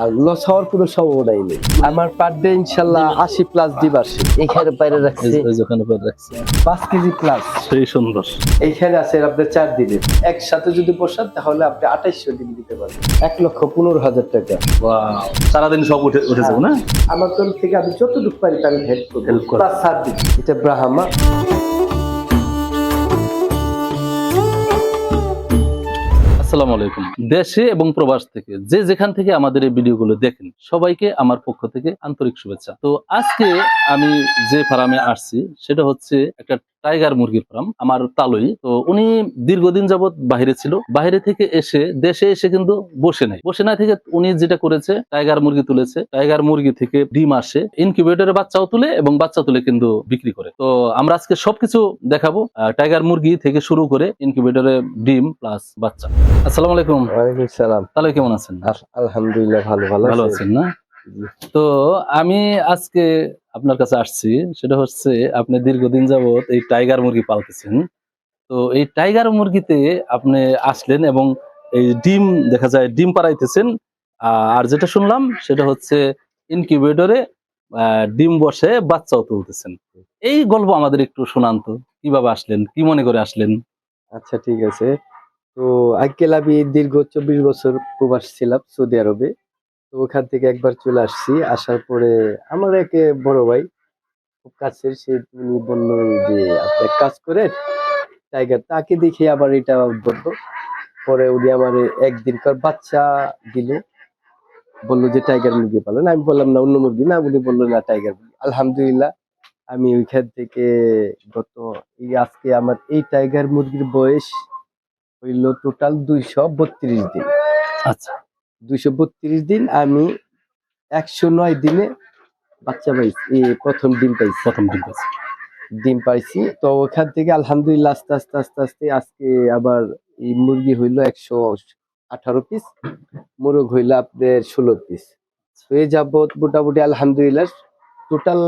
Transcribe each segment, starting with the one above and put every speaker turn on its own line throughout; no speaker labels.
আর loss হওয়ার কোনো সম্ভাবনাই নেই আমার পার ডে ইনশাল্লাহ আশি প্লাস দিবার
এখানে বাইরে রাখছি
ওখানে বাইরে রাখছি পাঁচ কেজি প্লাস সেই সুন্দর এইখানে আছে আপনার চার দিনের একসাথে যদি বসান তাহলে আপনি আঠাইশশো দিন দিতে পারবেন এক লক্ষ পনেরো হাজার টাকা
সারাদিন সব উঠে উঠে যাবো না
আমার তরফ থেকে আমি যতটুকু পারি আমি হেল্প করবো হেল্প করবো এটা ব্রাহ্মা
আসসালামু আলাইকুম দেশে এবং প্রবাস থেকে যে যেখান থেকে আমাদের এই ভিডিওগুলো দেখেন সবাইকে আমার পক্ষ থেকে আন্তরিক শুভেচ্ছা তো আজকে আমি যে ফার্মে আসছি সেটা হচ্ছে একটা টাইগার মুরগির ফার্ম আমার তালুই তো উনি দীর্ঘদিন যাবৎ বাহিরে ছিল বাহিরে থেকে এসে দেশে এসে কিন্তু বসে নাই বসে না থেকে উনি যেটা করেছে টাইগার মুরগি তুলেছে টাইগার মুরগি থেকে ডিম আসে ইনকিউবেটরে বাচ্চাও তুলে এবং বাচ্চা তুলে কিন্তু বিক্রি করে তো আমরা আজকে সবকিছু দেখাবো টাইগার মুরগি থেকে শুরু করে ইনকিউবেটরে ডিম প্লাস বাচ্চা আসসালামু আলাইকুম
ওয়ালাইকুম সালাম তাহলে কেমন আছেন আলহামদুলিল্লাহ ভালো ভালো
ভালো আছেন না তো আমি আজকে আপনার কাছে আসছি সেটা হচ্ছে আপনি দীর্ঘদিন যাবৎ এই টাইগার মুরগি পালতেছেন তো এই টাইগার মুরগিতে আপনি আসলেন এবং এই ডিম দেখা যায় ডিম পাড়াইতেছেন আর যেটা শুনলাম সেটা হচ্ছে ইনকিউবেটরে ডিম বসে বাচ্চাও তুলতেছেন এই গল্প আমাদের একটু শোনান তো কিভাবে আসলেন কি মনে করে আসলেন
আচ্ছা ঠিক আছে তো আজকাল আমি দীর্ঘ চব্বিশ বছর প্রবাস ছিলাম সৌদি আরবে তো ওখান থেকে একবার চলে আসছি আসার পরে আমার একে বড় ভাই খুব কাছের সে তুমি বলল যে আপনি কাজ করে টাইগার তাকে দেখে আবার এটা বললো পরে উনি আমার একদিনকার বাচ্চা দিল বললো যে টাইগার মুরগি পালন আমি বললাম না অন্য মুরগি না উনি বললো না টাইগার আলহামদুলিল্লাহ আমি ওইখান থেকে গত এই আজকে আমার এই টাইগার মুরগির বয়স হইল টোটাল দুইশো বত্রিশ দিন আচ্ছা দুইশো বত্রিশ দিন আমি একশো নয় দিনে বাচ্চা পাইছি প্রথম ডিম পাইছি
প্রথম ডিম পাইছি
ডিম পাইছি তো ওখান থেকে আলহামদুলিল্লাহ আস্তে আস্তে আস্তে আস্তে আজকে আবার এই মুরগি হইলো একশো আঠারো পিস মোরগ হইলো আপনার ষোলো পিস হয়ে যাব মোটামুটি আলহামদুলিল্লাহ টোটাল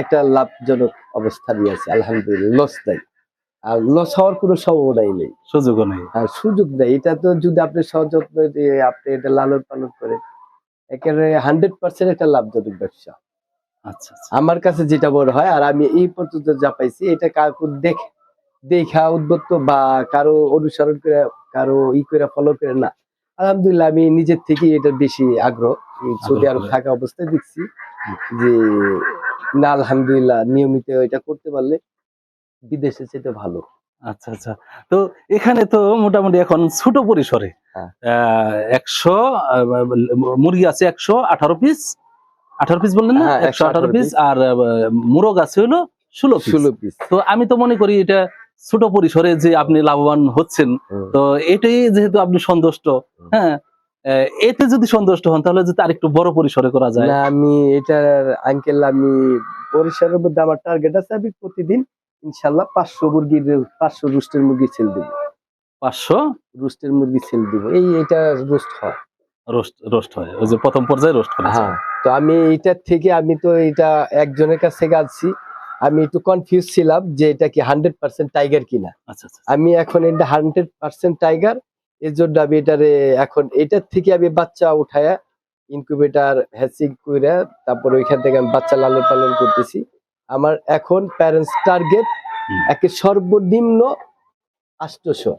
একটা লাভজনক অবস্থা নিয়ে আছে আলহামদুলিল্লাহ লস নাই আর লস হওয়ার কোনো সম্ভাবনাই নেই সুযোগও নেই আর সুযোগ নেই এটা তো যদি আপনি সযত্ন দিয়ে আপনি এটা লালন পালন করে একেবারে হান্ড্রেড পার্সেন্ট একটা লাভজনক ব্যবসা আচ্ছা, আচ্ছা আমার কাছে যেটা মনে হয় আর আমি এই পর্যন্ত যা পাইছি এটা কাকু দেখে দেখা উদ্বত্ত বা কারো অনুসরণ করে কারো ই করে ফলো করে না আলহামদুলিল্লাহ আমি নিজের থেকে এটা বেশি আগ্রহ ছবি আরব থাকা অবস্থায় দেখছি যে না আলহামদুলিল্লাহ নিয়মিত এটা করতে পারলে বিদেশে যেতে ভালো
আচ্ছা আচ্ছা তো এখানে তো মোটামুটি এখন ছোট পরিসরে হ্যাঁ। একশো মুরগি আছে একশো আঠারো পিস আঠারো পিস বললেন না হ্যাঁ, একশো আঠারো পিস আর মুরগ আছে হলো ষোলো ষোলো পিস তো আমি তো মনে করি এটা ছোট পরিসরে যে আপনি লাভবান হচ্ছেন তো এটাই যেহেতু আপনি সন্তুষ্ট হ্যাঁ এতে যদি সন্তুষ্ট হন তাহলে যদি আর একটু বড় পরিসরে করা যায়
আমি এটার আঙ্কেল আমি পরিসরের মধ্যে আমার টার্গেট আছে আমি প্রতিদিন ইনশাল্লাহ পাঁচশো মুরগির পাঁচশো রুস্টের মুরগি ছেল দিব পাঁচশো রুস্টের মুরগি ছেল দিব এই এটা রোস্ট হয়
রোস্ট রোস্ট হয় ওই যে প্রথম পর্যায়ে রোস্ট করে
হ্যাঁ তো আমি এটা থেকে আমি তো এটা একজনের কাছে থেকে আমি একটু কনফিউজ ছিলাম যে এটা কি হান্ড্রেড পার্সেন্ট টাইগার কিনা আচ্ছা, আচ্ছা আমি এখন এটা হান্ড্রেড পার্সেন্ট টাইগার এর জন্য আমি এটারে এখন এটার থেকে আমি বাচ্চা উঠায়া ইনকিউবেটার হ্যাচিং করে তারপর ওইখান থেকে আমি বাচ্চা লালন পালন করতেছি আমার এখন প্যারেন্টস টার্গেট একে সর্বনিম্ন আটশোশো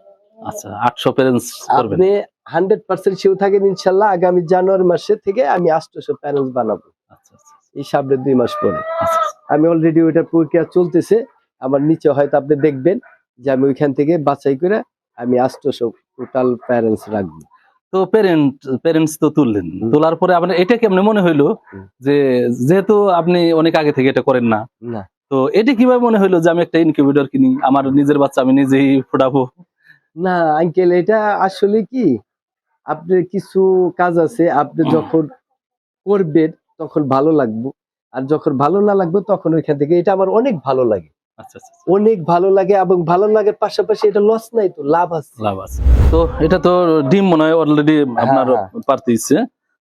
আচ্ছা আটশো হান্ড্রেড পার্সেন্ট ইনশাল্লাহ আগামী জানুয়ারি থেকে আমি আটশোশো প্যারেন্টস বানাবো আচ্ছা, আচ্ছা। এই দুই মাস পরে আচ্ছা, আমি অলরেডি ওইটার প্রক্রিয়া চলতেছে আমার নিচে হয়তো আপনি দেখবেন যে আমি ওইখান থেকে বাছাই করে আমি আটশোশো টোটাল প্যারেন্টস রাখবো
তো প্যারেন্ট প্যারেন্টস তো তুললেন তোলার পরে আপনার এটা কেমনে মনে হইলো যে যেহেতু আপনি অনেক আগে থেকে এটা করেন না তো এটা কিভাবে মনে হইলো যে আমি একটা ইনকিউবেটর কিনি আমার নিজের বাচ্চা আমি নিজেই ফোটাবো
না আঙ্কেল এটা আসলে কি আপনার কিছু কাজ আছে আপনি যখন করবেন তখন ভালো লাগবে আর যখন ভালো না লাগবে তখন ওইখান থেকে এটা আমার অনেক ভালো লাগে আচ্ছা, আচ্ছা, আচ্ছা। অনেক ভালো লাগে এবং ভালো লাগার পাশাপাশি এটা লস নাই তো লাভ আছে
লাভ আছে তো এটা তো ডিম মনে হয় অলরেডি হ্যাঁ, হ্যাঁ। আপনার পারতেছে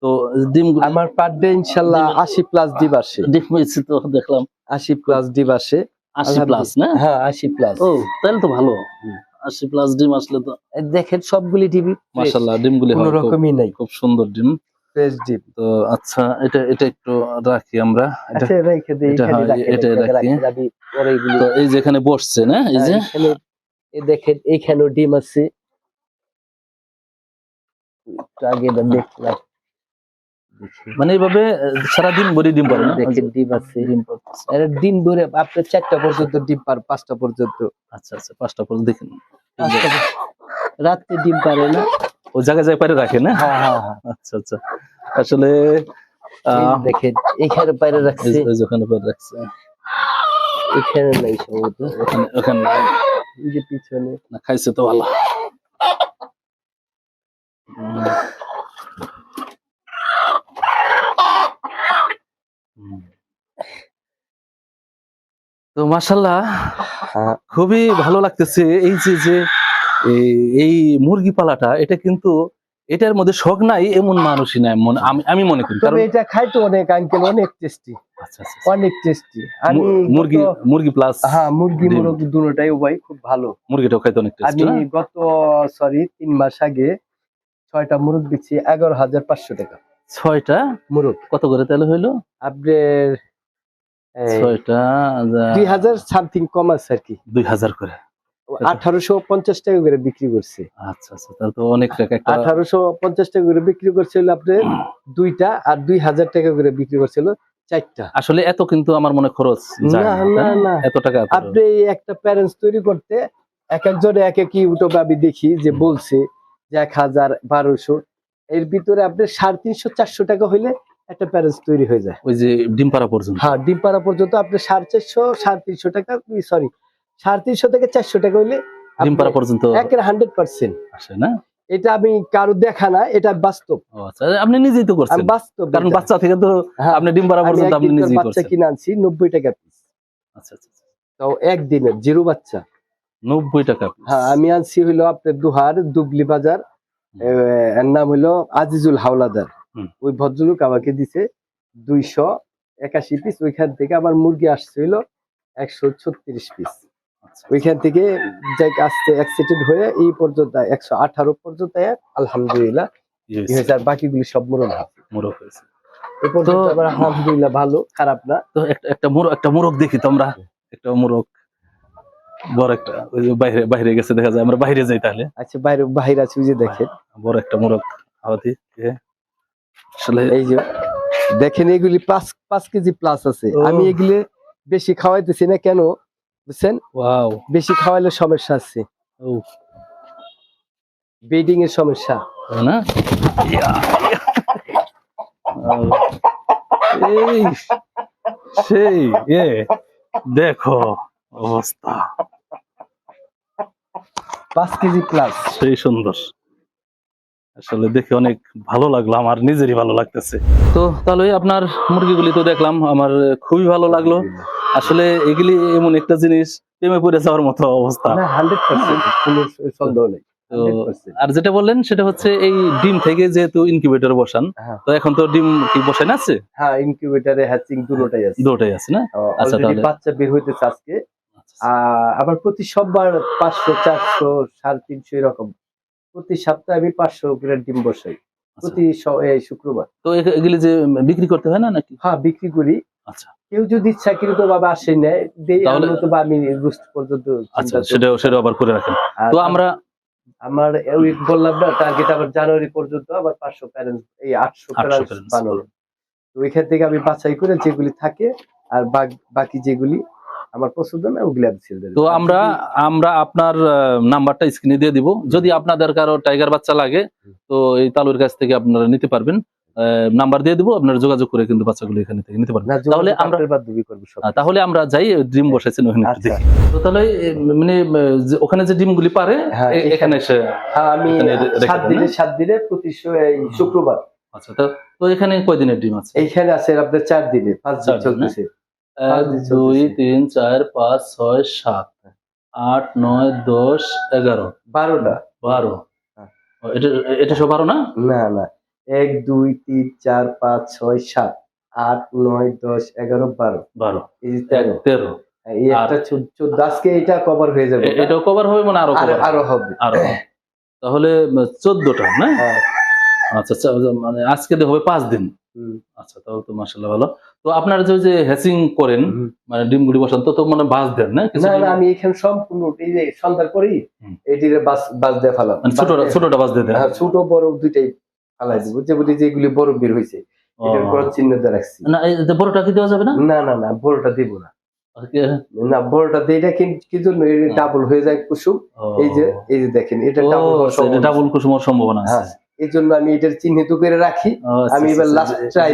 তো ডিম আমার পার ডে ইনশাল্লাহ 80 প্লাস ডিম আসে
ডিম হইছে তো দেখলাম
80 প্লাস ডিম আসে
80 প্লাস না
হ্যাঁ 80 প্লাস
ও তাহলে তো ভালো 80 প্লাস ডিম আসলে তো দেখেন সবগুলি ডিম মাশাআল্লাহ ডিমগুলি কোনো রকমই নাই খুব সুন্দর ডিম পেজ ডিপ তো আচ্ছা এটা এটা একটু রাখি আমরা এটা আচ্ছা, হ্যাঁ, রাখি তো এই যেখানে বসছে না এই যে
হ্যাঁ, দেখেন এইখানেও ডিম আছে
মানে এইভাবে সারাদিন ভরে ডিম পারে
ডিম আছে ডিম দিন ধরে আপনার চারটা পর্যন্ত ডিম পার পাঁচটা পর্যন্ত
আচ্ছা আচ্ছা পাঁচটা পর্যন্ত দেখেন
রাত্রে ডিম পারে না
ও জায়গায় জায়গায় পারে রাখে না হ্যাঁ হ্যাঁ, হ্যাঁ। আচ্ছা আচ্ছা আসলে
দেখেন এখানে বাইরে রাখছে
ওখানে বাইরে রাখছে
এখানে নাই সম্ভবত
ওখানে ওখানে নাই
এই যে পিছনে
না খাইছে তো ভালো তো মাসাল্লাহ হ্যাঁ। খুবই ভালো লাগতেছে এই যে যে এই মুরগি পালাটা এটা কিন্তু এটার মধ্যে শখ নাই এমন মানুষই নাই মনে আমি আমি মনে করি
কারণ এটা খাই তো অনেক আঙ্কেল অনেক টেস্টি আচ্ছা, আচ্ছা, আচ্ছা। অনেক টেস্টি
মুরগি মুরগি প্লাস
হ্যাঁ মুরগি মুরগি দুটোটাই ভাই খুব ভালো
মুরগিটাও খাইতো অনেক টেস্টি
আমি গত সরি তিন মাস আগে ছয়টা মুরগ দিচ্ছি এগারো হাজার পাঁচশো টাকা ছয়টা মুরগ
কত করে তাহলে হইলো
আপনার ছয়টা দুই হাজার সামথিং কম আছে আর কি দুই হাজার করে আচ্ছা। আঠারোশো পঞ্চাশ টাকা করে বিক্রি করছে আচ্ছা, আচ্ছা, বিক্রি করছিল আপনি দুইটা আর দুই হাজার টাকা করে বিক্রি করছিল এত কিন্তু এক এক আমি দেখি যে বলছে যে এক হাজার বারোশো এর ভিতরে আপনি সাড়ে তিনশো চারশো টাকা হইলে একটা প্যারেন্টস তৈরি হয়ে যায়
ওই যে ডিম্পারা পাড়া পর্যন্ত
হ্যাঁ ডিম্পারা পাড়া পর্যন্ত আপনি সাড়ে চারশো সাড়ে তিনশো টাকা সরি সাড়ে তিনশো থেকে চারশো টাকা হইলে হান্ড্রেড পার্সেন্ট এটা আমি কারো দেখা এটা বাস্তব
আচ্ছা, আপনি তো বাচ্চা হ্যাঁ।
কিনে আনছি হইলো টাকা আচ্ছা, আচ্ছা, টাকা হ্যাঁ আমি আনছি আপনার দুহার দুবলি বাজার এর নাম হইলো আজিজুল হাওলাদার ওই ভদ্রলোক আমাকে দিছে দুইশো একাশি পিস ওইখান থেকে আমার মুরগি আসছে হইলো একশো ছত্রিশ পিস আচ্ছা। ওইখান থেকে যাই আসতে অ্যাক্সিডেন্ট হয়ে এই পর্যন্ত একশো আঠারো পর্যন্ত আলহামদুলিল্লাহ আর বাকিগুলি সব মোরগ মোরগ হয়েছে মোরগ
একটা মোরগ একটা মোরগ বড় একটা ওই বাইরে বাইরে গেছে দেখা যায় আমরা বাইরে যাই তাহলে
আচ্ছা বাইরে বাইরে যে দেখেন হ্যাঁ, বড় একটা আসলে এই যে দেখেন এগুলি পাঁচ কেজি প্লাস আছে আমি এগুলি বেশি খাওয়াইতেছি না কেন বুঝছেন ওয়াও বেশি খাওয়ালে সমস্যা আছে ও ব্রিডিং এর সমস্যা
না এই সেই এ দেখো অবস্থা
পাঁচ কেজি প্লাস
সেই সুন্দর আসলে দেখে অনেক ভালো লাগলো আমার নিজেরই ভালো লাগতেছে তো তাহলে আপনার মুরগিগুলি তো দেখলাম আমার খুবই ভালো লাগলো আসলে এগুলি এমন একটা জিনিস প্রেমে পড়ে যাওয়ার মতো অবস্থা আর যেটা বললেন সেটা হচ্ছে এই ডিম থেকে যেহেতু ইনকিউবেটার বসান হ্যাঁ। তো এখন তো ডিম কি বসানো আছে
হ্যাঁ ইনকিউবেটারে হ্যাচিং দুটোটাই আছে দুটোটাই আছে না আচ্ছা তাহলে বাচ্চা বের হইতেছে আজকে আচ্ছা, আচ্ছা। আবার প্রতি সববার পাঁচশো চারশো সাড়ে তিনশো এরকম প্রতি সপ্তাহে আমি পাঁচশো গ্রেড ডিম বসাই আচ্ছা। প্রতি শুক্রবার
তো এগুলি যে বিক্রি করতে হয় না নাকি
হ্যাঁ বিক্রি করি আচ্ছা কেউ যদি ইচ্ছাকৃত ভাবে আসে আমি পর্যন্ত
আচ্ছা সেটা সেটা আবার করে রাখেন তো আমরা
আমার ওই বললাম না টার্গেট আবার জানুয়ারি পর্যন্ত আবার পাঁচশো এই আটশো প্যারেন্টস বানালো ওইখান থেকে আমি বাছাই করে যেগুলি থাকে আর বাকি যেগুলি আমার প্রচুর জন্য ওগুলা দিছিল
তো আমরা আমরা আপনার নাম্বারটা স্ক্রিনে দিয়ে দিব যদি আপনাদের কারো টাইগার বাচ্চা লাগে তো এই তালুর কাছ থেকে আপনারা নিতে পারবেন নাম্বার দিয়ে দিব আপনার যোগাযোগ করে কিন্তু বাচ্চাগুলো এখানে থেকে নিতে পারবেন তাহলে আমরা তাহলে আমরা যাই ডিম হ্যাঁ। বসাইছেন ওখানে আচ্ছা। তো তাহলে মানে ওখানে যে ডিমগুলি পারে হ্যাঁ, এখানে এসে
হ্যাঁ, আমি সাত দিনে সাত দিনে প্রতি শুক্রবার
আচ্ছা তো এখানে কয়দিনের ডিম আছে
এইখানে আছে চার দিনে পাঁচ দিন চলতেছে
এক দুই তিন চার পাঁচ ছয় সাত আট নয় দশ এগারো বারোটা বারো হ্যাঁ। এটা এটা সব বারো না
না না এক দুই তিন চার পাঁচ ছয় সাত আট নয় দশ এগারো বারো বারো তেরো তেরো হ্যাঁ, একটা চোদ্দ আজকে এটা কভার হয়ে যাবে
এটাও কভার হবে মানে আরো আরো হবে আরো তাহলে চোদ্দটা না হ্যাঁ। আচ্ছা মানে আজকে হবে পাঁচ দিন আচ্ছা তাহলে তো মাসাল্লাহ ভালো তো আপনারা যে যে হ্যাচিং করেন মানে ডিম গুড়ি বসান তো মানে বাস দেন না
না না আমি এখানে সম্পূর্ণ এই যে সন্ধ্যার করি এটির বাস বাস দিয়ে ফালাম
মানে ছোট ছোটটা বাস দিয়ে দেন
হ্যাঁ, ছোট বড় দুইটাই ফালাই দিব যে বুঝি যেগুলি বড় বের হইছে এটার ক্রস চিহ্ন দিয়ে রাখছি
না এই বড়টা কি দেওয়া যাবে না
না না না বড়টা দিব না না বড়টা দিয়ে এটা কি জন্য ডাবল হয়ে যায় কুসুম এই যে এই যে দেখেন এটা ডাবল কুসুম আচ্ছা, সম্ভাবনা আছে এই জন্য আমি এটার চিহ্নিত করে রাখি আচ্ছা, আমি এবার লাস্ট আচ্ছা, আচ্ছা, ট্রাই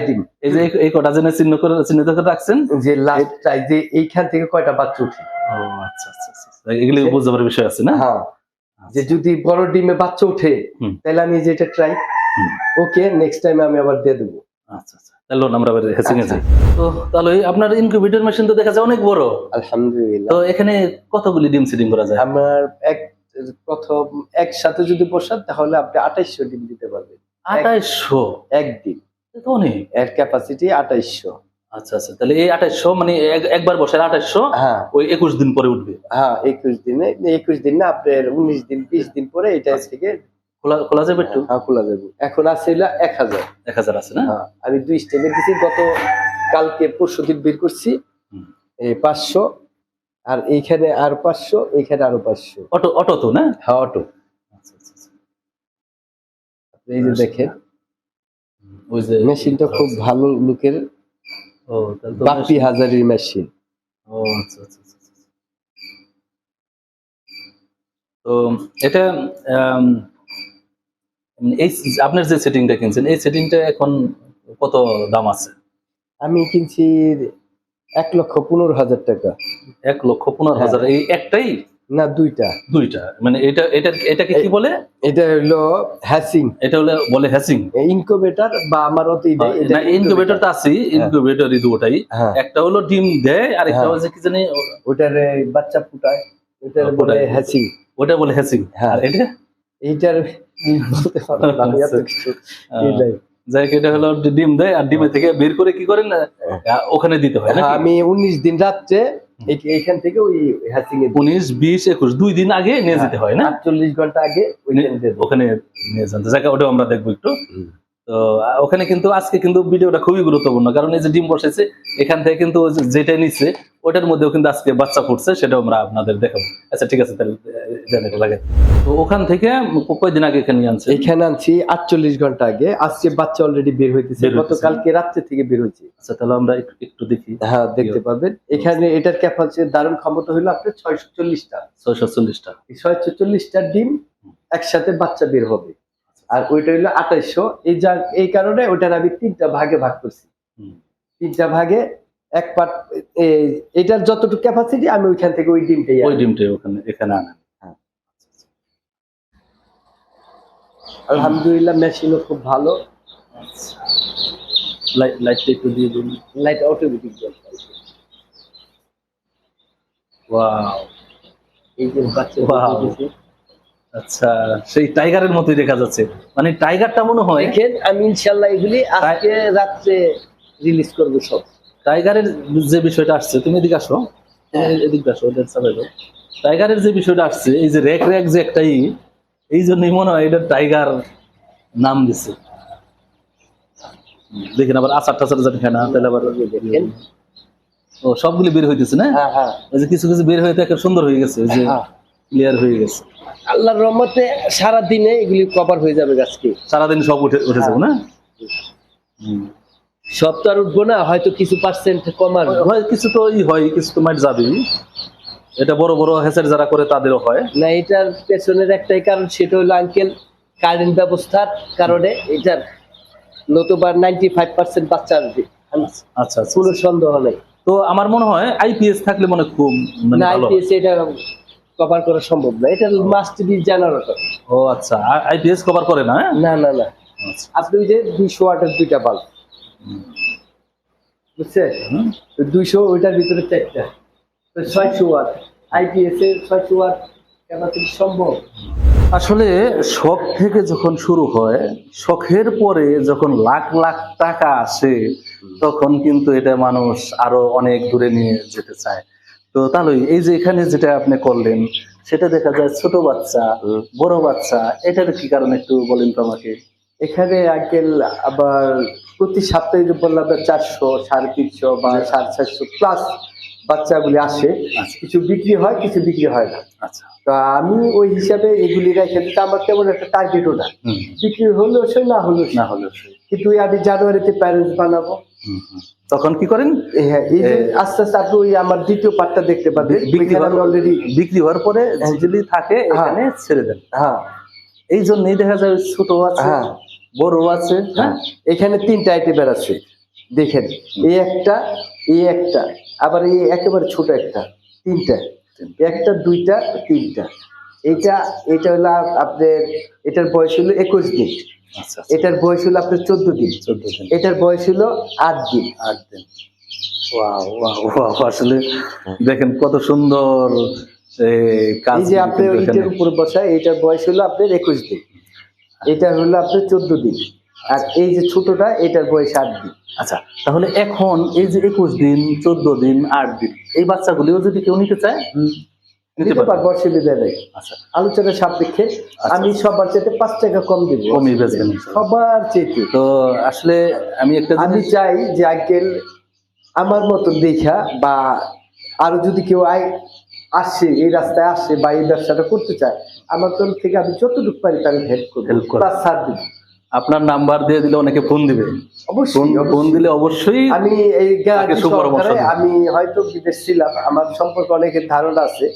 এই যে এই কটা চিহ্ন করে চিহ্নিত করে রাখছেন
যে লাস্ট ট্রাই যে এইখান থেকে কয়টা বাচ্চা উঠে
ও আচ্ছা আচ্ছা বিষয় আছে না
হ্যাঁ যে যদি বড় ডিমে বাচ্চা উঠে তাহলে আমি যে এটা ট্রাই ওকে নেক্সট টাইম আমি আবার দিয়ে দেবো
আচ্ছা হ্যালো আমরা তো তাহলে আপনার ইনকিউবেটর মেশিন তো দেখা যায় অনেক বড়
আলহামদুলিল্লাহ
তো এখানে কতগুলি ডিম সিডিং করা যায়
আমার এক প্রথম একসাথে যদি বসান তাহলে আপনি আঠাইশশো ডিম দিতে পারবেন
আঠাইশশো একদিন অনেক
এর ক্যাপাসিটি আঠাইশশো
আচ্ছা আচ্ছা তাহলে এই আঠাইশশো মানে একবার বসে আঠাইশশো হ্যাঁ ওই একুশ দিন পরে উঠবে
হ্যাঁ একুশ দিনে একুশ দিন না আপনার উনিশ দিন বিশ দিন পরে এটা আচ্ছা। থেকে
খোলা খোলা যাবে একটু হ্যাঁ,
হ্যাঁ খোলা যাবে এখন আছে এক হাজার
এক হাজার আছে না হ্যাঁ,
আমি দুই স্টেপে দিছি গত কালকে পরশু দিন বের করছি এই পাঁচশো আর এইখানে আর পাঁচশো এইখানে আরো পাঁচশো
অটো অটো তো না
হ্যাঁ অটো আচ্ছা, আচ্ছা, আচ্ছা। এই যে দেখেন মেশিনটা খুব ভালো লোকের ও হাজারির মেশিন ও আচ্ছা
তো এটা এই আপনার যে সেটিংটা কিনছেন এই সেটিংটা এখন কত দাম আছে
আমি কিনছি এক লক্ষ পনেরো হাজার টাকা
এক লক্ষ পনেরো হাজার এই একটাই না দুইটা দুইটা মানে এটা এটা এটাকে কি বলে
এটা হলো হ্যাসিং
এটা হলো বলে হ্যাসিং
ইনকিউবেটর বা আমার অতি
না ইনকিউবেটর তো আছে ইনকিউবেটরই দুটাই একটা হলো ডিম দেয় আর একটা হচ্ছে কি জানি
ওটারে বাচ্চা ফুটায় ওটারে বলে হ্যাসিং ওটা বলে হ্যাসিং হ্যাঁ এটা এইটার বলতে পারো না এত
কিছু ডিম দেয় আর থেকে বের করে কি ওখানে দিতে হয়
হ্যাঁ, আমি উনিশ দিন রাত্রে এখান থেকে ওই এ
উনিশ একুশ দুই দিন আগে নিয়ে হ্যাঁ, যেতে হয় না
চল্লিশ ঘন্টা আগে
ওখানে নিয়ে যান ওটা আমরা দেখবো একটু তো ওখানে কিন্তু আজকে কিন্তু ভিডিওটা খুবই গুরুত্বপূর্ণ কারণ এই যে ডিম বসেছে এখান থেকে কিন্তু যেটা নিচ্ছে ওটার মধ্যেও কিন্তু আজকে বাচ্চা ফুটছে সেটাও আমরা আপনাদের দেখাবো আচ্ছা ঠিক আছে তাহলে তো ওখান থেকে কয়েকদিন আগে এখানে আনছে
এখানে আনছি আটচল্লিশ ঘন্টা আগে আজকে বাচ্চা অলরেডি বের হইতেছে গতকালকে রাত্রে থেকে বের হয়েছে
আচ্ছা তাহলে আমরা একটু দেখি
হ্যাঁ দেখতে ইয়ে। পাবেন এখানে এটার ক্যাপাসিটি দারুণ ক্ষমতা হলো আপনার ছয়শো চল্লিশটা
ছয়শো চল্লিশটা
ছয়শো চল্লিশটা ডিম একসাথে বাচ্চা বের হবে আর ওইটা হইলো আঠাইশশো এই যা এই কারণে ওইটার আমি তিনটা ভাগে ভাগ করছি তিনটা ভাগে এক পার্ট এটার যতটুকু ক্যাপাসিটি আমি ওইখান থেকে ওই ডিমটাই
ওই ডিমটাই ওখানে এখানে আনেন হ্যাঁ।
আলহামদুলিল্লাহ মেশিনও খুব ভালো
লাইট লাইটটা একটু দিয়ে দিন লাইট অটোমেটিক ওয়াও এই যে বাচ্চা আচ্ছা সেই টাইগারের মতোই দেখা যাচ্ছে মানে টাইগারটা মনে হয়
দেখেন আমি ইনশাল্লাহ এগুলি আজকে রাত্রে রিলিজ করব সব
টাইগারের যে বিষয়টা আসছে তুমি এদিকে আসো
হ্যাঁ। এদিকে আসো ওদের
টাইগারের যে বিষয়টা আসছে এই যে রেক রেক যে একটাই এই জন্যই মনে হয় এটা টাইগার নাম দিছে দেখেন আবার আচার টাচার জানি খায় না তাহলে আবার ও সবগুলি বের হইতেছে না ওই হ্যাঁ, হ্যাঁ। যে কিছু কিছু বের একটা সুন্দর হয়ে গেছে যে ক্লিয়ার হয়ে গেছে
আল্লাহর রহমতে সারা দিনে এগুলি কভার হয়ে যাবে গাছকে
সারা দিন সব উঠে উঠে যাবে না
হ্যাঁ। সব তো আর উঠবো না হয়তো কিছু পার্সেন্ট কমার
হয় কিছু তো ওই হয় কিছু তো মাইট যাবে এটা বড় বড় হেসার যারা করে তাদেরও হয়
না এটার পেছনের একটাই কারণ সেটা হলো আঙ্কেল কারেন্ট ব্যবস্থার কারণে এটার নতুবা নাইনটি ফাইভ পার্সেন্ট বাচ্চা আসবে
আচ্ছা, আচ্ছা কোনো আচ্ছা। সন্দেহ নেই তো আমার মনে হয় আইপিএস থাকলে মনে খুব
আইপিএস মানে এটা কভার করা সম্ভব না এটা মাস্ট বি জেনারেটর
ও আচ্ছা আইপিএস কভার করে হ্যাঁ?
না না না না আচ্ছা। আপনি যে দুইশো ওয়াটের দুইটা বাল্ব বুঝছে দুইশো ওইটার ভিতরে চারটা ছয়শো ওয়াট আইপিএস এর ছয়শো ওয়াট ক্যাপাসিটি সম্ভব
আসলে শখ থেকে যখন শুরু হয় শখের পরে যখন লাখ লাখ টাকা আসে তখন কিন্তু এটা মানুষ আরো অনেক দূরে নিয়ে যেতে চায় তো তাহলে এই যে এখানে যেটা আপনি করলেন সেটা দেখা যায় ছোট বাচ্চা বড় বাচ্চা এটার কি কারণ একটু বলেন তো আমাকে
এখানে আঙ্কেল আবার প্রতি সাপ্তাহিক যে বললাম চারশো সাড়ে তিনশো বা সাড়ে চারশো প্লাস বাচ্চাগুলি আসে আচ্ছা। কিছু বিক্রি হয় কিছু বিক্রি হয় না আচ্ছা তো আমি ওই হিসাবে এগুলি রেখে দিতে আমার কেমন একটা টার্গেটও না বিক্রি হলেও সে না হলেও না হলেও সে কিন্তু আমি জানুয়ারিতে প্যারেন্টস বানাবো তখন কি করেন এই হ্যাঁ, আস্তে আস্তে আপনি ওই আমার দ্বিতীয় পার্টটা দেখতে পাবেন বিক্রি অলরেডি বিক্রি হওয়ার পরে যদি হ্যাঁ। থাকে হ্যাঁ। এখানে ছেড়ে দেন হ্যাঁ এই জন্যই দেখা যায় ছোট আছে বড় আছে হ্যাঁ এখানে তিনটা আইটেম আছে দেখেন এই একটা এই একটা আবার এই একেবারে ছোট একটা তিনটা একটা দুইটা তিনটা এটা এটা হলো আপনার এটার বয়স হলো একুশ দিন আচ্ছা, আচ্ছা। এটার বয়স হলো আপনার চোদ্দ দিন এটার বয়স হলো আট দিন আট দিন
আসলে দেখেন কত সুন্দর
উপরে বসায় এটার বয়স হলো আপনার একুশ দিন এটা হলো আপনার চোদ্দ দিন আর এই যে ছোটটা এটার বয়স আট দিন
আচ্ছা তাহলে এখন এই যে একুশ দিন চোদ্দ দিন আট দিন এই বাচ্চাগুলিও যদি কেউ নিতে চায়
নিতে পারবো অসুবিধা নেই আচ্ছা। আলোচনার সাপেক্ষে আচ্ছা। আমি সবার চেয়ে পাঁচ টাকা কম দিব সবার চেয়ে
তো আসলে আমি একটা আমি
চাই যে আঙ্কেল আমার মতো দেখা বা আরো যদি কেউ আয় আসে এই রাস্তায় আসে বা এই ব্যবসাটা করতে চায় আমার তরফ থেকে আমি যতটুকু পারি তার হেল্প করবো
হেল্প করবো সার দিব আপনার নাম্বার দিয়ে দিলে অনেকে ফোন দিবে ফোন দিলে অবশ্যই
আমি এই আমি হয়তো বিদেশ ছিলাম আমার সম্পর্কে অনেকের ধারণা আছে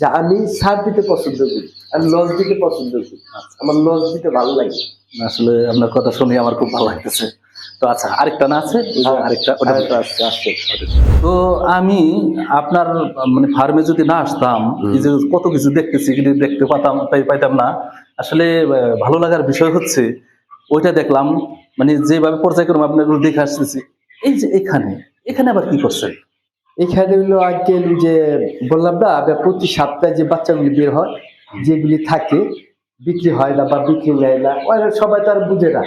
যে আমি সার দিতে পছন্দ করি আমি লস দিতে পছন্দ করি আচ্ছা। আমার লস দিতে ভালো লাগে
আসলে আপনার কথা শুনে আমার খুব ভালো লাগতেছে তো আচ্ছা আরেকটা না আছে আরেকটা আসছে তো আমি আপনার মানে ফার্মে যদি না আসতাম যে কত কিছু দেখতেছি কিন্তু দেখতে পাতাম তাই পাইতাম না আসলে ভালো লাগার বিষয় হচ্ছে ওইটা দেখলাম মানে যেভাবে পর্যায়ক্রমে আপনার দেখে আসতেছি এই যে এখানে এখানে আবার কি করছেন
এখানে হলো আঙ্কেল যে বললাম না আমরা প্রতি সপ্তাহে যে বাচ্চাগুলি বের হয় যেগুলি থাকে বিক্রি হয় না বা বিক্রি নেয় না অনেক সবাই তো আর বুঝে না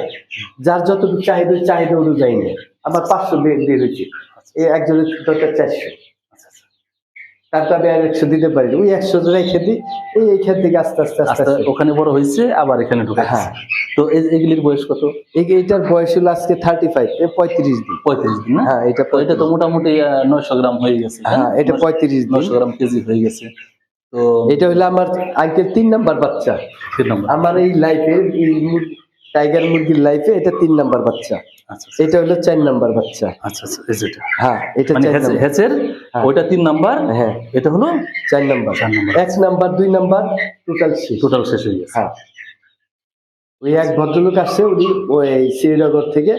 যার যতটুকু চাহিদা চাহিদা অনুযায়ী নেই আমার পাঁচশো বের হয়েছে এই একজনের দরকার চারশো একশো দিতে ওই একশো খেতে এইখান থেকে আস্তে আস্তে
আস্তে বড় হয়েছে আবার এখানে হ্যাঁ। তো এগুলির বয়স কত
বয়স হলো আজকে থার্টি ফাইভ পঁয়ত্রিশ দিন
পঁয়ত্রিশ দিন হ্যাঁ এটা এটা তো মোটামুটি নয়শো গ্রাম হয়ে গেছে
হ্যাঁ, হ্যাঁ এটা পঁয়ত্রিশ
নয়শো গ্রাম কেজি হয়ে গেছে
তো এটা আমার তিন বাচ্চা আমার এই লাইফের টাইগার মুরগির লাইফে এটা তিন নাম্বার বাচ্চা আচ্ছা, আচ্ছা। এটা হলো চার নাম্বার বাচ্চা আচ্ছা আচ্ছা হ্যাঁ এটা
মানে হ্যাঁ। তিন নাম্বার হ্যাঁ এটা হলো
চার নাম্বার চার এক নাম্বার দুই নাম্বার টোটাল শেষ
টোটাল শেষ হয়ে গেছে হ্যাঁ
ওই এক ভদ্রলোক আসছে উনি ওই শ্রীনগর থেকে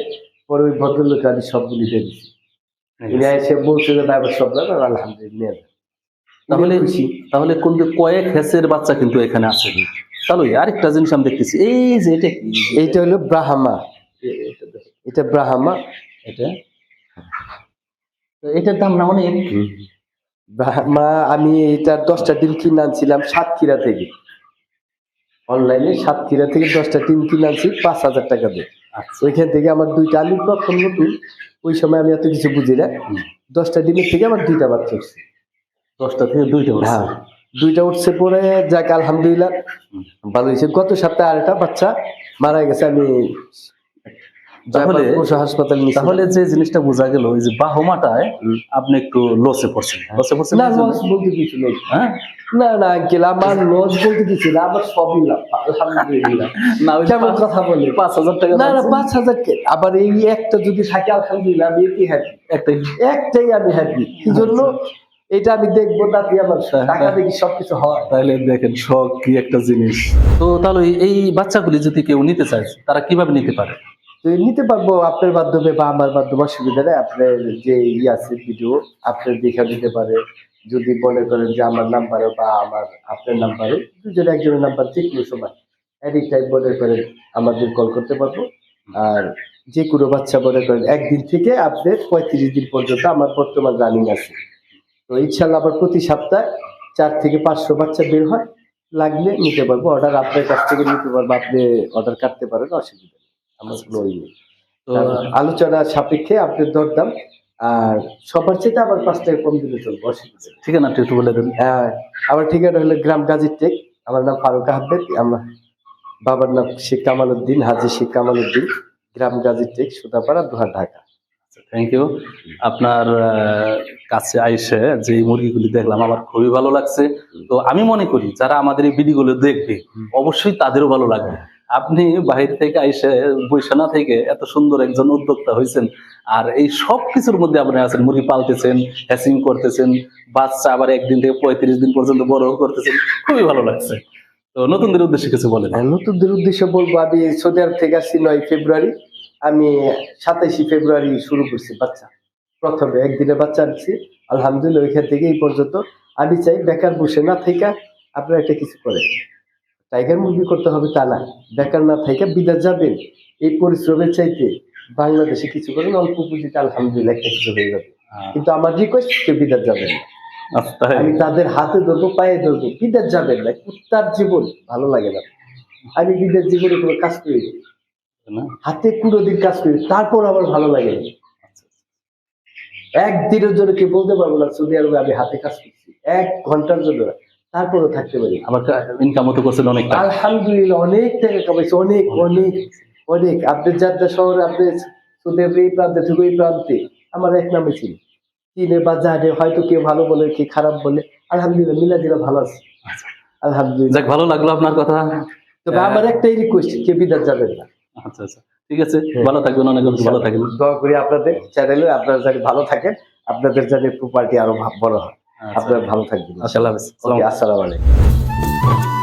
পরে ওই ভদ্রলোক আমি সবগুলি দিয়ে দিচ্ছি বলছে ড্রাইভার সব আলহামদুলিল্লাহ
তাহলে তাহলে কিন্তু কয়েক হেসের বাচ্চা কিন্তু এখানে আছে তাহলে আরেকটা জিনিস আমি দেখতেছি এই যে এটা
এটা হলো ব্রাহ্মা এটা ব্রাহ্মা এটা এটার দাম না অনেক ব্রাহ্মা আমি এটা দশটা ডিম কিনে আনছিলাম সাতক্ষীরা থেকে অনলাইনে সাতক্ষীরা থেকে দশটা ডিম কিনে আনছি পাঁচ হাজার টাকা দিয়ে আচ্ছা। ওইখান থেকে আমার দুইটা আলু প্রথম নতুন ওই সময় আমি এত কিছু বুঝি না দশটা ডিমের থেকে আমার দুইটা বাচ্চা হচ্ছে
দশটা থেকে দুইটা হ্যাঁ
দুইটা উঠছে পরে যাক আলহামদুলিল্লাহ ভালো হয়েছে গত সপ্তাহে আরেকটা বাচ্চা মারা গেছে আমি
তাহলে যে জিনিসটা বোঝা যে আপনি একটু হ্যাঁ। পড়ছেন
না হ্যাঁ না না
না কথা
পাঁচ হাজার টাকা না পাঁচ হাজার কে আবার এই একটা যদি থাকে আলহামদুলিল্লাহ আমি একটাই একটাই আমি হ্যাপি কি জন্য আচ্ছা, আচ্ছা। এটা আমি দেখবো তাতে আমার হ্যাঁ, হ্যাঁ। টাকা দেখি সবকিছু হয়
তাহলে দেখেন শখ কি একটা জিনিস তো তাহলে এই বাচ্চাগুলি যদি কেউ নিতে চায় তারা কিভাবে নিতে পারে
নিতে পারবো আপনার মাধ্যমে বা আমার মাধ্যমে অসুবিধা নেই আপনার যে ই আছে ভিডিও আপনি দেখে নিতে পারে যদি মনে করেন যে আমার নাম্বারে বা আমার আপনার নাম্বারে দুজনে একজনের নাম্বার যে কোনো সময় এনি টাইম মনে করেন আমাদের কল করতে পারবো আর যে কোনো বাচ্চা মনে করেন একদিন থেকে আপনার পঁয়ত্রিশ দিন পর্যন্ত আমার বর্তমান রানিং আছে তো ইনশাল্লাহ আবার প্রতি সপ্তাহে চার থেকে পাঁচশো বাচ্চা বের হয় লাগলে নিতে পারবো অর্ডার আপনার কাছ থেকে নিতে পারবো আপনি অর্ডার কাটতে পারেন অসুবিধা নেই আচ্ছা, আচ্ছা। নেই আলোচনা সাপেক্ষে আপনার দরদাম আর সবার চেয়ে আবার পাঁচ টাকা কম দিলে চলবো অসুবিধা
ঠিকানা একটু বলে দেন হ্যাঁ,
আমার ঠিকানা হলো গ্রাম গাজীর টেক আমার নাম ফারুক আহমেদ আমার বাবার নাম শেখ কামাল উদ্দিন হাজি শেখ কামাল উদ্দিন গ্রাম গাজীর টেক সুতাপাড়া দোহা ঢাকা
থ্যাংক ইউ আপনার কাছে আইসে যে মুরগিগুলি দেখলাম আমার খুবই ভালো লাগছে তো আমি মনে করি যারা আমাদের এই ভিডিওগুলো দেখবে অবশ্যই তাদেরও ভালো লাগবে আপনি বাহির থেকে আইসে বৈশানা থেকে এত সুন্দর একজন উদ্যোক্তা হয়েছেন আর এই সব কিছুর মধ্যে আপনি আছেন মুরগি পালতেছেন হ্যাসিং করতেছেন বাচ্চা আবার একদিন থেকে পঁয়ত্রিশ দিন পর্যন্ত বড় করতেছেন খুবই ভালো লাগছে তো নতুনদের উদ্দেশ্যে কিছু বলেন হ্যাঁ,
নতুনদের উদ্দেশ্যে বলবো আমি সৌদি আরব থেকে আসছি নয় ফেব্রুয়ারি আমি সাতাইশে ফেব্রুয়ারি শুরু করছি বাচ্চা প্রথমে একদিনে বাচ্চা আনছি আলহামদুলিল্লাহ ওইখান থেকে এই পর্যন্ত আমি চাই বেকার বসে না থাইকা আপনারা একটা কিছু করেন টাইগার মুভি করতে হবে তা না বেকার না থাইকা বিদেশ যাবেন এই পরিশ্রমের চাইতে বাংলাদেশে কিছু করেন অল্প পুঁজিতে আলহামদুলিল্লাহ একটা কিছু হয়ে যাবে কিন্তু আমার রিকোয়েস্ট কেউ বিদেশ যাবেন না আচ্ছা। আমি তাদের হাতে ধরবো পায়ে ধরবো বিদেশ যাবেন না কুত্তার জীবন ভালো লাগে না আমি বিদেশ জীবনে কোনো কাজ করি হাতে কুড়োদির কাজ করি তারপর আমার ভালো লাগে এক দিনের জন্য কি বলতে পারবো না সৌদি আরবে আমি হাতে কাজ করছি এক ঘন্টার জন্য তারপরে থাকতে পারি
আমার ইনকাম তো করছেন অনেক
আলহামদুলিল্লাহ অনেক টাকা কামাইছি অনেক অনেক অনেক আপনি যাদের শহরে আপনি সৌদি আরবে এই প্রান্তে থেকে ওই প্রান্তে আমার এক নামে ছিল কিনে বা জাহানে হয়তো কেউ ভালো বলে কে খারাপ বলে আলহামদুলিল্লাহ মিলা দিলা ভালো আছে আচ্ছা।
আলহামদুলিল্লাহ ভালো লাগলো আপনার কথা
তবে হ্যাঁ। আমার একটাই রিকোয়েস্ট কে বিদার যাবেন না
আচ্ছা আচ্ছা ঠিক আছে ভালো থাকবেন অনেক ভালো থাকবেন
দোয়া করি আপনাদের চ্যানেলে আপনারা যাতে ভালো থাকেন আপনাদের যাতে প্রপার্টি আরো বড় হয় আচ্ছা। আপনারা ভালো থাকবেন আচ্ছা, আল্লাহ আসসালাম আলাইকুম